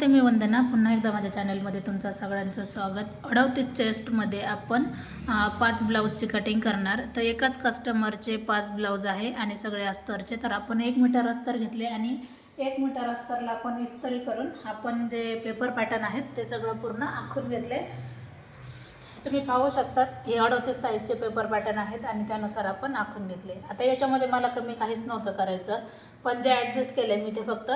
नमस्ते मी वंदना. पुन्हा एकदा माझ्या चॅनलमध्ये तुमचं सगळ्यांचं स्वागत. अडवते चेस्टमध्ये आपण पाच ब्लाऊजची कटिंग करणार. तर एकाच कस्टमरचे पाच ब्लाऊज आहे आणि सगळे अस्तरचे. तर आपण एक मीटर अस्तर घेतले आणि एक मीटर अस्तरला आपण इस्त्री करून आपण जे पेपर पॅटर्न आहेत ते सगळं पूर्ण आखून घेतले. तुम्ही पाहू शकतात हे अडतीस साईजचे पेपर पॅटर्न आहेत आणि त्यानुसार आपण आखून घेतले. आता याच्यामध्ये मला कमी काहीच नव्हतं करायचं. पण जे ॲडजस्ट केले मी ते फक्त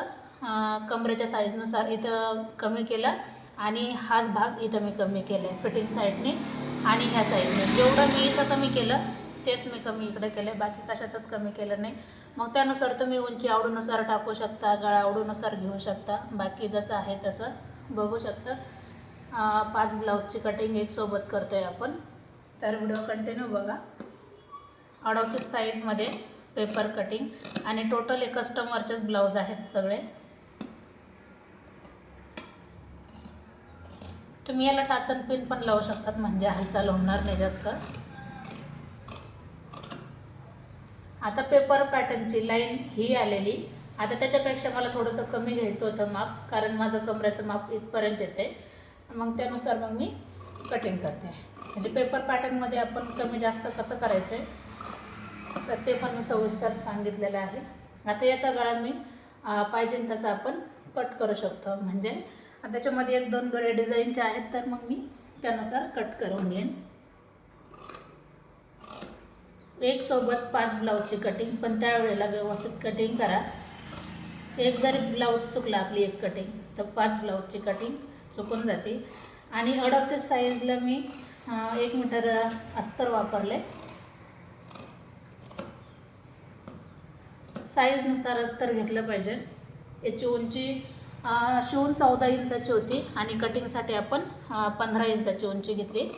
कमरेच्या साईजनुसार इथं कमी केलं आणि हाच भाग इथं मी कमी केला आहे फिटिंग साईडने आणि ह्या साईडने जेवढं मी इथं कमी केलं तेच मी कमी इकडे केलं आहे बाकी कशातच कमी केलं नाही. मग त्यानुसार तुम्ही उंची आवडीनुसार टाकू शकता गळा आवडीनुसार घेऊ शकता बाकी जसं आहे तसं बघू शकता. पाच ब्लाऊजची कटिंग एक सोबत करतो आहे आपण. तर व्हिडिओ कंटिन्यू बघा. अडतीस साईजमध्ये पेपर कटिंग आणि टोटल हे कस्टमरचेच ब्लाऊज आहेत सगळे. तुम्ही याला टाचन पिन पण लावू शकतात म्हणजे हालचाल होणार नाही जास्त. आता पेपर पॅटर्नची लाईन ही आलेली. आता त्याच्यापेक्षा मला थोडंसं कमी घ्यायचं होतं माप कारण माझं कमऱ्याचं माप इथपर्यंत येते मग त्यानुसार मग मी कटिंग करते. म्हणजे पेपर पॅटर्नमध्ये आपण कमी जास्त कसं करायचं आहे तर ते पण मी सविस्तर सांगितलेलं आहे. आता याचा गळा मी पाहिजे तसं आपण कट करू शकतो. म्हणजे आणि त्याच्यामध्ये एक दोन गळे डिझाईनचे आहेत तर मग मी त्यानुसार कट करून घेईन. एक सोबत पाच ब्लाऊजची कटिंग पण त्यावेळेला व्यवस्थित कटिंग करा. एक जरी ब्लाऊज चुकला आपली एक कटिंग तर पाच ब्लाऊजची कटिंग चुकून जाते. आणि अडतीस साईजला मी एक मीटर अस्तर वापरले. साईजनुसार अस्तर घेतलं पाहिजे. याची उंची शिवून चौदा इंचाची होती आणि कटिंगसाठी आपण पंधरा इंचाची उंची घेतली.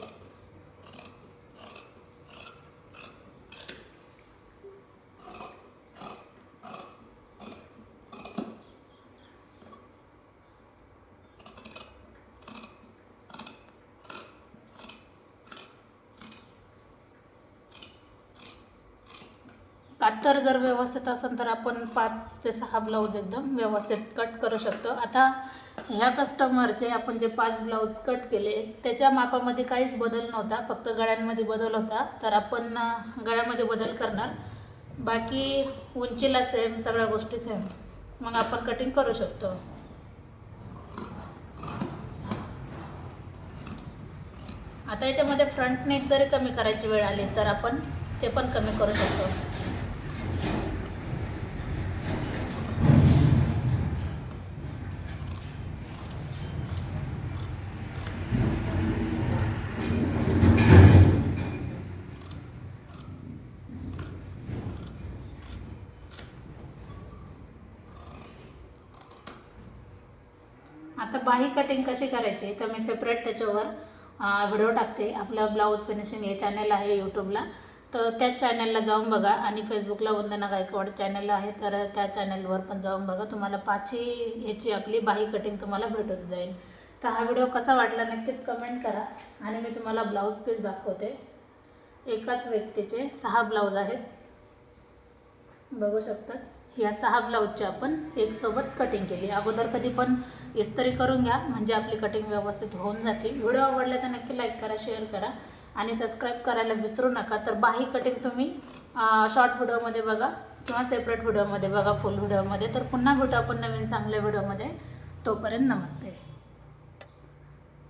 कातर जर व्यवस्थित असेल तर आपण पाच ते सहा ब्लाऊज एकदम व्यवस्थित कट करू शकतो. आता ह्या कस्टमरचे आपण जे पाच ब्लाऊज कट केले त्याच्या मापामध्ये काहीच बदल नव्हता फक्त गळ्यांमध्ये बदल होता. तर आपण गळ्यामध्ये बदल करणार. बाकी उंचीला सेम सगळ्या गोष्टी सेम मग आपण कटिंग करू शकतो. आता याच्यामध्ये फ्रंट नेक जरी कमी करायची वेळ आली तर आपण ते पण कमी करू शकतो. आता बाही कटिंग कशी करायची तर मी सेपरेट त्याच्यावर व्हिडिओ टाकते. आपलं ब्लाऊज फिनिशिंग हे चॅनल आहे यूट्यूबला तर त्याच चॅनलला जाऊन बघा. आणि फेसबुकला वंदना गायकवाड चॅनल आहे तर त्या चॅनलवर पण जाऊन बघा. तुम्हाला पाचही ह्याची आपली बाही कटिंग तुम्हाला भेटून जाईल. तर हा व्हिडिओ कसा वाटला नक्कीच कमेंट करा. आणि मी तुम्हाला ब्लाऊज पीस दाखवते. एकाच व्यक्तीचे सहा ब्लाऊज आहेत. बघू शकतात. या सहा ब्लाऊजची आपण एकसोबत कटिंग केली. अगोदर कधी पण इस्त्री करून घ्या म्हणजे आपली कटिंग व्यवस्थित होऊन जाते. व्हिडिओ आवडला तर नक्की लाईक करा शेअर करा आणि सबस्क्राईब करायला विसरू नका. तर बाही कटिंग तुम्ही शॉर्ट व्हिडिओमध्ये बघा किंवा सेपरेट व्हिडिओमध्ये बघा फुल व्हिडिओमध्ये. तर पुन्हा भेटू आपण नवीन चांगल्या व्हिडिओमध्ये. तोपर्यंत नमस्ते.